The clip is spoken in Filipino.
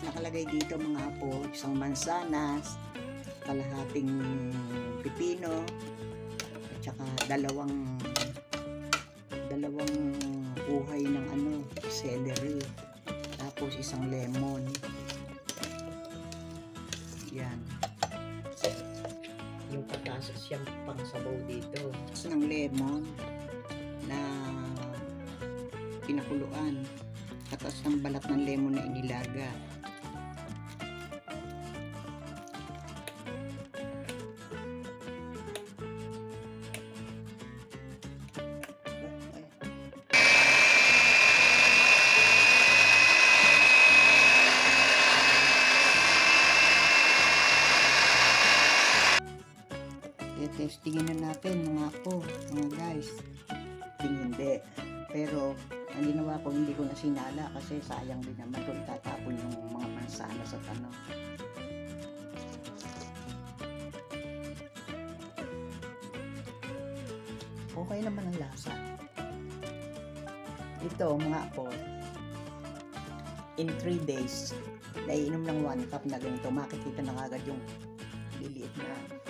Nakalagay dito mga apo, isang mansanas, kalahating pipino, at saka dalawang dalawang uhay ng ano, celery. Tapos isang lemon. Yan. Yung patasas siyang pangsabaw dito. Ng lemon na pinakuluan. Tapos ng balat ng lemon na inilaga. Testingin na natin mga po, mga guys. Ting hindi. Pero, ang ginawa ko, hindi ko na sinala kasi sayang din naman kung itatapon yung mga mansana sa tanong. Okay naman ang lasa. Ito, mga po, in 3 days, naiinom ng 1 cup na ganito, makikita na agad yung liliit na